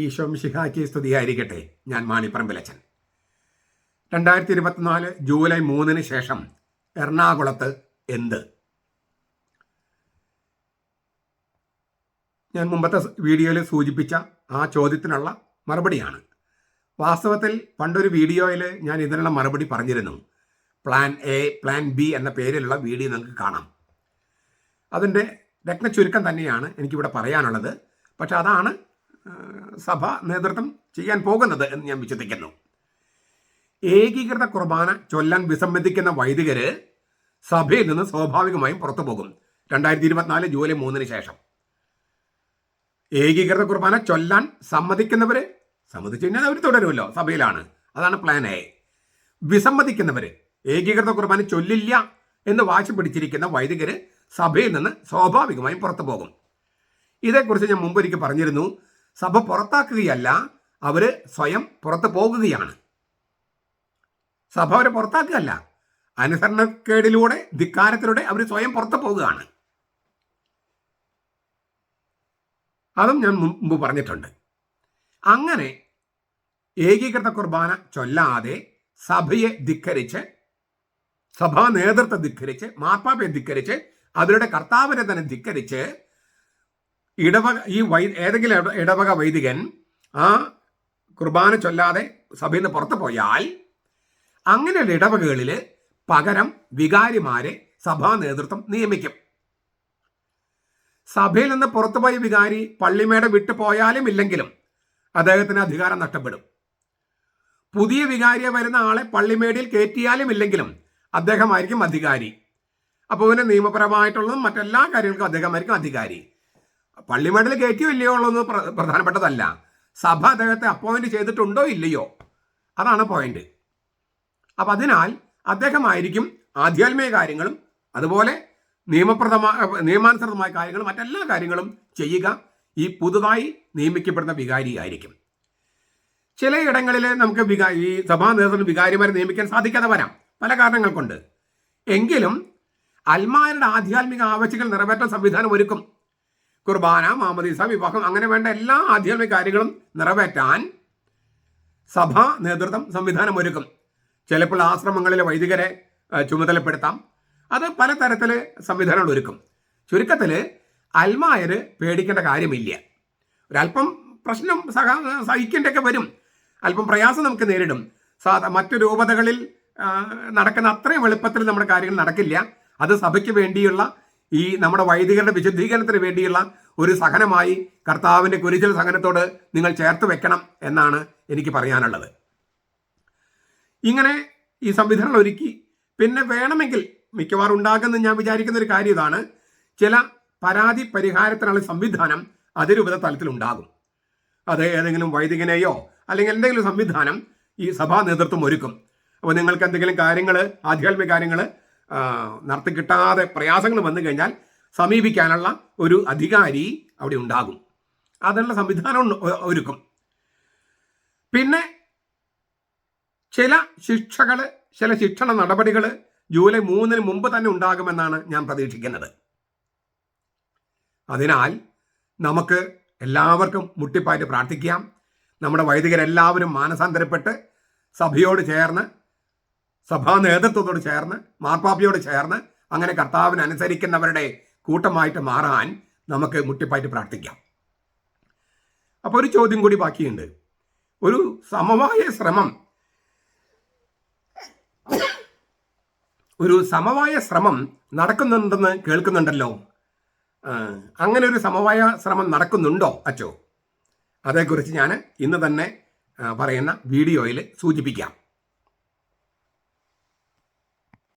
ഈശോ മിശിഹാക്കി സ്തുതിയായിരിക്കട്ടെ ഞാൻ മാണിപ്പറമ്പിലച്ചൻ. രണ്ടായിരത്തി ഇരുപത്തിനാല് ജൂലൈ മൂന്നിന് ശേഷം എറണാകുളത്ത് എന്ത്? ഞാൻ മുമ്പത്തെ വീഡിയോയിൽ സൂചിപ്പിച്ച ആ ചോദ്യത്തിനുള്ള മറുപടിയാണ്. വാസ്തവത്തിൽ പണ്ടൊരു വീഡിയോയിൽ ഞാൻ ഇതിനുള്ള മറുപടി പറഞ്ഞിരുന്നു. പ്ലാൻ എ പ്ലാൻ ബി എന്ന പേരിലുള്ള വീഡിയോ നിങ്ങൾക്ക് കാണാം. അതിന്റെ രത്ന ചുരുക്കം തന്നെയാണ് എനിക്കിവിടെ പറയാനുള്ളത്. പക്ഷെ അതാണ് സഭ നേതൃത്വം ചെയ്യാൻ പോകുന്നത് എന്ന് ഞാൻ വിശ്വസിക്കുന്നു. ഏകീകൃത കുർബാന ചൊല്ലാൻ വിസമ്മതിക്കുന്ന വൈദികര് സഭയിൽ നിന്ന് സ്വാഭാവികമായും പുറത്തു പോകും. രണ്ടായിരത്തി ഇരുപത്തിനാല് ജൂലൈ മൂന്നിന് ശേഷം. ഏകീകൃത കുർബാന ചൊല്ലാൻ സമ്മതിക്കുന്നവര് സമ്മതിച്ചു കഴിഞ്ഞാൽ അവർ തുടരുമല്ലോ സഭയിലാണ്. അതാണ് പ്ലാൻ എ വിസമ്മതിക്കുന്നവര് ഏകീകൃത കുർബാന ചൊല്ലില്ല എന്ന് വാശി പിടിച്ചിരിക്കുന്ന വൈദികര് സഭയിൽ നിന്ന് സ്വാഭാവികമായും പുറത്തു പോകും. ഇതേക്കുറിച്ച് ഞാൻ മുമ്പൊരിക്കൽ പറഞ്ഞിരുന്നു. സഭ പുറത്താക്കുകയല്ല അവർ സ്വയം പുറത്തു പോകുകയാണ്. സഭ അവരെ പുറത്താക്കുകയല്ല അനുസരണക്കേടിലൂടെ ധിക്കാരത്തിലൂടെ അവർ സ്വയം പുറത്തു പോകുകയാണ്. അതും ഞാൻ മുമ്പ് പറഞ്ഞിട്ടുണ്ട്. അങ്ങനെ ഏകീകൃത കുർബാന ചൊല്ലാതെ സഭയെ ധിക്കരിച്ച് സഭാ നേതൃത്വം ധിക്കരിച്ച് മാർപ്പാപ്പയെ ധിക്കരിച്ച് അവരുടെ കർത്താവിനെ തന്നെ ധിക്കരിച്ച് ഇടവക ഈ വൈ ഏതെങ്കിലും ഇടവക വൈദികൻ ആ കുർബാന ചൊല്ലാതെ സഭയിൽ നിന്ന് പുറത്തു പോയാൽ അങ്ങനെയുള്ള ഇടവകകളിൽ പകരം വികാരിമാരെ സഭാ നേതൃത്വം നിയമിക്കും. സഭയിൽ നിന്ന് പുറത്തുപോയ വികാരി പള്ളിമേട വിട്ടു പോയാലും ഇല്ലെങ്കിലും അദ്ദേഹത്തിന് അധികാരം നഷ്ടപ്പെടും. പുതിയ വികാരിയെ വരുന്ന ആളെ പള്ളിമേടിയിൽ കയറ്റിയാലും ഇല്ലെങ്കിലും അദ്ദേഹമായിരിക്കും അധികാരി. അപ്പോൾ പിന്നെ നിയമപരമായിട്ടുള്ളതും മറ്റെല്ലാ കാര്യങ്ങൾക്കും അദ്ദേഹമായിരിക്കും അധികാരി. പള്ളിമേടിൽ കയറ്റിയോ ഇല്ലയോ ഉള്ളതൊന്നും പ്ര- പ്രധാനപ്പെട്ടതല്ല. സഭ അദ്ദേഹത്തെ അപ്പോയിന്റ് ചെയ്തിട്ടുണ്ടോ ഇല്ലയോ? അതാണ് പോയിന്റ് അപ്പം അതിനാൽ അദ്ദേഹമായിരിക്കും ആധ്യാത്മിക കാര്യങ്ങളും അതുപോലെ നിയമപ്രദമായ നിയമാനുസൃതമായ കാര്യങ്ങളും മറ്റെല്ലാ കാര്യങ്ങളും ചെയ്യുക ഈ പുതുതായി നിയമിക്കപ്പെടുന്ന വികാരിയായിരിക്കും ചിലയിടങ്ങളിൽ നമുക്ക് വികാ ഈ സഭാ നേതൃത്വം വികാരിമാരെ നിയമിക്കാൻ സാധിക്കാതെ വരാം. പല കാരണങ്ങൾ കൊണ്ട് എങ്കിലും അൽമാരുടെ ആധ്യാത്മിക ആവശ്യങ്ങൾ നിറവേറ്റാൻ സംവിധാനം ഒരുക്കും. കുർബാന മാമദീസ വിവാഹം അങ്ങനെ വേണ്ട എല്ലാ ആധ്യാത്മിക കാര്യങ്ങളും നിറവേറ്റാൻ സഭ നേതൃത്വം സംവിധാനം ഒരുക്കും. ചിലപ്പോൾ ആശ്രമങ്ങളിലെ വൈദികരെ ചുമതലപ്പെടുത്താം. അത് പലതരത്തിൽ സംവിധാനങ്ങൾ ഒരുക്കും. ചുരുക്കത്തിൽ അൽമായര് പേടിക്കേണ്ട കാര്യമില്ല. ഒരല്പം പ്രശ്നം സഹ സഹിക്കേണ്ടൊക്കെ വരും. അല്പം പ്രയാസം നമുക്ക് നേരിടും. സാധാ മറ്റു രൂപതകളിൽ നടക്കുന്ന അത്രയും എളുപ്പത്തിൽ നമ്മുടെ കാര്യങ്ങൾ നടക്കില്ല. അത് സഭയ്ക്ക് വേണ്ടിയുള്ള ഈ നമ്മുടെ വൈദികരുടെ വിശുദ്ധീകരണത്തിന് വേണ്ടിയുള്ള ഒരു സഹനമായി കർത്താവിന്റെ കുരിശിൽ സഹനത്തോട് നിങ്ങൾ ചേർത്ത് വെക്കണം എന്നാണ് എനിക്ക് പറയാനുള്ളത്. ഇങ്ങനെ ഈ സംവിധാനം ഒരുക്കി. പിന്നെ വേണമെങ്കിൽ മിക്കവാറും ഉണ്ടാകുമെന്ന് ഞാൻ വിചാരിക്കുന്ന ഒരു കാര്യം ഇതാണ്. ചില പരാതി പരിഹാരത്തിനുള്ള സംവിധാനം അതിരൂപത തലത്തിലുണ്ടാകും അത് ഏതെങ്കിലും വൈദികനെയോ അല്ലെങ്കിൽ എന്തെങ്കിലും സംവിധാനം ഈ സഭാ നേതൃത്വം ഒരുക്കും. അപ്പോൾ നിങ്ങൾക്ക് എന്തെങ്കിലും കാര്യങ്ങൾ ആധ്യാത്മിക കാര്യങ്ങൾ നടത്തി കിട്ടാതെ പ്രയാസങ്ങൾ വന്നു കഴിഞ്ഞാൽ സമീപിക്കാനുള്ള ഒരു അധികാരി അവിടെ ഉണ്ടാകും. അതിനുള്ള സംവിധാനം ഒരുക്കും. പിന്നെ ചില ശിക്ഷകൾ ചില ശിക്ഷണ നടപടികൾ ജൂലൈ മൂന്നിന് മുമ്പ് തന്നെ ഉണ്ടാകുമെന്നാണ് ഞാൻ പ്രതീക്ഷിക്കുന്നത്. അതിനാൽ നമുക്ക് എല്ലാവർക്കും മുട്ടിപ്പായിട്ട് പ്രാർത്ഥിക്കാം. നമ്മുടെ വൈദികരെല്ലാവരും മാനസാന്തരപ്പെട്ട് സഭയോട് ചേർന്ന് സഭാ നേതൃത്വത്തോട് ചേർന്ന് മാർപ്പാപ്പയോട് ചേർന്ന് അങ്ങനെ കർത്താവിന് അനുസരിക്കുന്നവരുടെ കൂട്ടമായിട്ട് മാറാൻ നമുക്ക് മുട്ടിപ്പായിട്ട് പ്രാർത്ഥിക്കാം. അപ്പോൾ ഒരു ചോദ്യം കൂടി ബാക്കിയുണ്ട്. ഒരു സമവായ ശ്രമം ഒരു സമവായ ശ്രമം നടക്കുന്നുണ്ടെന്ന് കേൾക്കുന്നുണ്ടല്ലോ. അങ്ങനെ ഒരു സമവായ ശ്രമം നടക്കുന്നുണ്ടോ അച്ചോ? അതേക്കുറിച്ച് ഞാൻ ഇന്ന് തന്നെ പറയുന്ന വീഡിയോയിൽ സൂചിപ്പിക്കാം.